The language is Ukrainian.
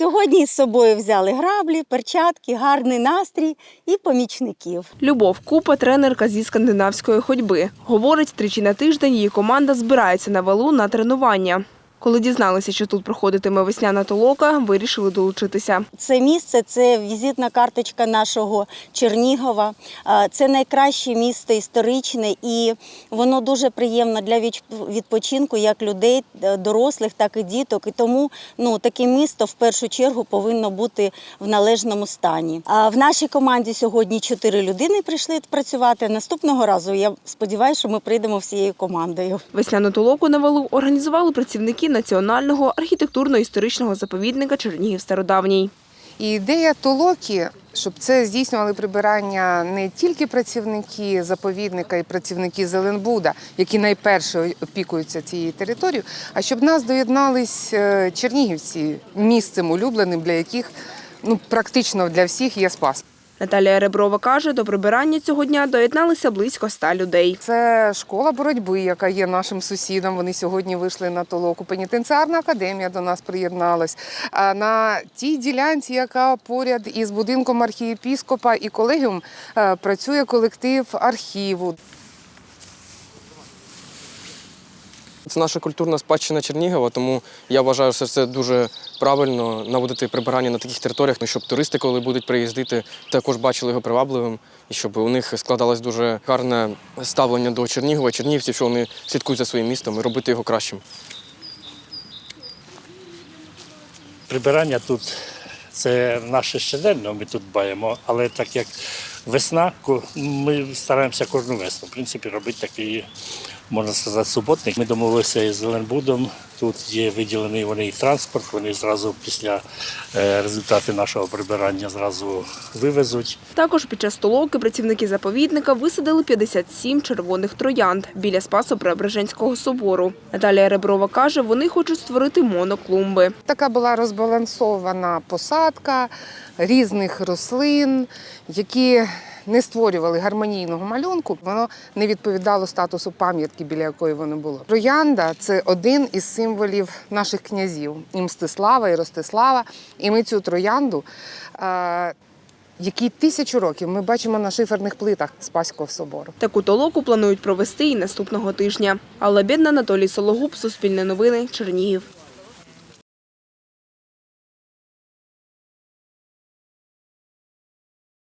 Сьогодні з собою взяли граблі, перчатки, гарний настрій і помічників. Любов Купа, тренерка зі скандинавської ходьби. Говорить, тричі на тиждень її команда збирається на валу на тренування. Коли дізналися, що тут проходитиме весняна толока, вирішили долучитися. Це місце це візитна карточка нашого Чернігова. Це найкраще місто історичне, і воно дуже приємно для відпочинку як людей, е, дорослих, так і діток. І тому ну, таке місто в першу чергу повинно бути в належному стані. А в нашій команді сьогодні чотири людини прийшли працювати. Наступного разу я сподіваюся, що ми прийдемо всією командою. Весняну толоку на валу організували працівники Національного архітектурно-історичного заповідника Чернігів Стародавній. І ідея толоки, щоб це здійснювали прибирання не тільки працівники заповідника і працівники Зеленбуда, які найперше опікуються цією територією, а щоб нас доєднались е, чернігівці місцем улюбленим, для яких ну практично для всіх є спас. Наталія Реброва каже, до прибирання цього дня доєдналися близько ста людей. Це школа боротьби, яка є нашим сусідом. Вони сьогодні вийшли на толоку. Пенітенціарна академія до нас приєдналась. А на тій ділянці, яка поряд із будинком архієпіскопа і колегіум, е, працює колектив архіву. Це наша культурна спадщина Чернігова, тому я вважаю, що це дуже правильно наводити прибирання на таких територіях, ну, щоб туристи, коли будуть приїздити, також бачили його привабливим, і щоб у них складалось дуже гарне ставлення до Чернігова, чернігівців, що вони слідкують за своїм містом і робити його кращим. Прибирання тут це наше щоденно, ми тут дбаємо, але так як весна, ми стараємося кожну весну. В принципі, робити такий, можна сказати, суботник. Ми домовилися із Зеленбудом. Тут є виділений вони і транспорт, вони зразу після е, результату нашого прибирання зразу вивезуть. Також під час толоки працівники заповідника висадили 57 червоних троянд біля Спасо-Преображенського собору. Наталія Реброва каже, вони хочуть створити моноклумби. Така була розбалансована посадка різних рослин, які не створювали гармонійного малюнку. Воно не відповідало статусу пам'ятки, біля якої воно було. Троянда це один із символів наших князів і Мстислава, і Ростислава. І ми цю троянду. е, який тисячу років ми бачимо на шиферних плитах Спаського собору. Таку толоку планують провести і наступного тижня. Алла Бідна, Анатолій Сологуб, Суспільне новини, Чернігів.